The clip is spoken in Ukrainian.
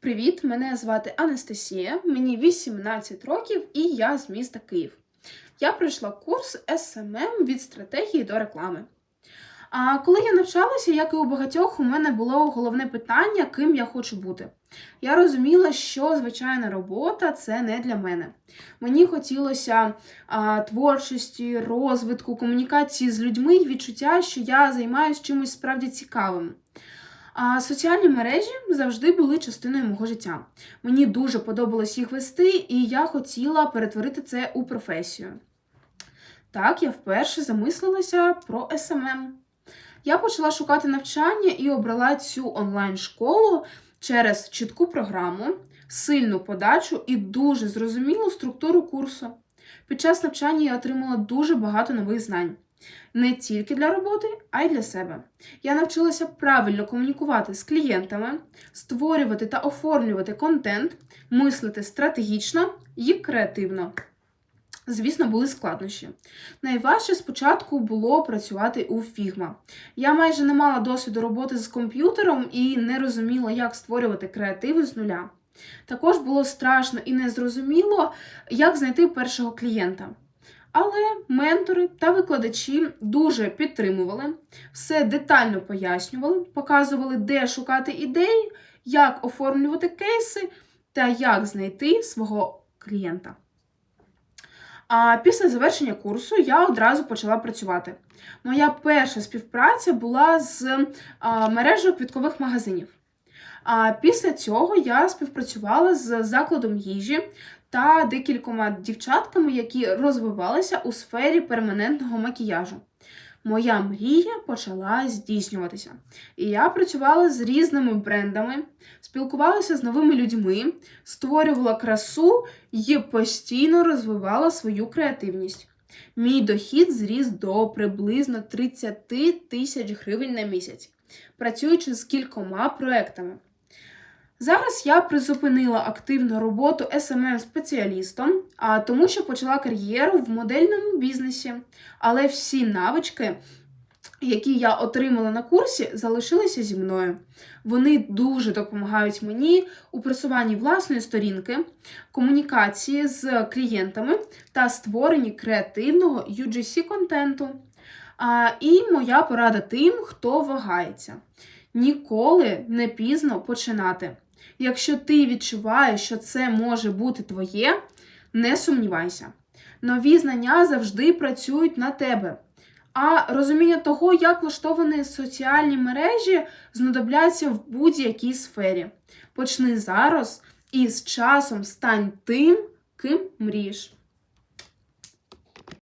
Привіт, мене звати Анастасія, мені 18 років і я з міста Київ. Я пройшла курс SMM від стратегії до реклами. А коли я навчалася, як і у багатьох, у мене було головне питання, ким я хочу бути. Я розуміла, що звичайна робота це не для мене. Мені хотілося а, творчості, розвитку, комунікації з людьми і відчуття, що я займаюся чимось справді цікавим. А соціальні мережі завжди були частиною мого життя. Мені дуже подобалось їх вести, і я хотіла перетворити це у професію. Так, я вперше замислилася про SMM. Я почала шукати навчання і обрала цю онлайн-школу через чітку програму, сильну подачу і дуже зрозумілу структуру курсу. Під час навчання я отримала дуже багато нових знань. Не тільки для роботи, а й для себе. Я навчилася правильно комунікувати з клієнтами, створювати та оформлювати контент, мислити стратегічно і креативно. Звісно, були складнощі. Найважче спочатку було працювати у Figma. Я майже не мала досвіду роботи з комп'ютером і не розуміла, як створювати креативи з нуля. Також було страшно і незрозуміло, як знайти першого клієнта. Але ментори та викладачі дуже підтримували, все детально пояснювали, показували, де шукати ідеї, як оформлювати кейси та як знайти свого клієнта. А після завершення курсу я одразу почала працювати. Моя перша співпраця була з мережею квіткових магазинів. А після цього я співпрацювала з закладом їжі та декількома дівчатками, які розвивалися у сфері перманентного макіяжу. Моя мрія почала здійснюватися. І я працювала з різними брендами, спілкувалася з новими людьми, створювала красу і постійно розвивала свою креативність. Мій дохід зріс до приблизно 30 тисяч гривень на місяць, працюючи з кількома проектами. Зараз я призупинила активну роботу smm спеціалістом а тому що почала кар'єру в модельному бізнесі. Але всі навички, які я отримала на курсі, залишилися зі мною. Вони дуже допомагають мені у просуванні власної сторінки, комунікації з клієнтами та створенні креативного UGC-контенту. А, І моя порада тим, хто вагається. Ніколи не пізно починати. Якщо ти відчуваєш, що це може бути твоє, не сумнівайся. Нові знання завжди працюють на тебе. А розуміння того, як влаштовані соціальні мережі, знадобляться в будь-якій сфері. Почни зараз і з часом стань тим, ким мрієш.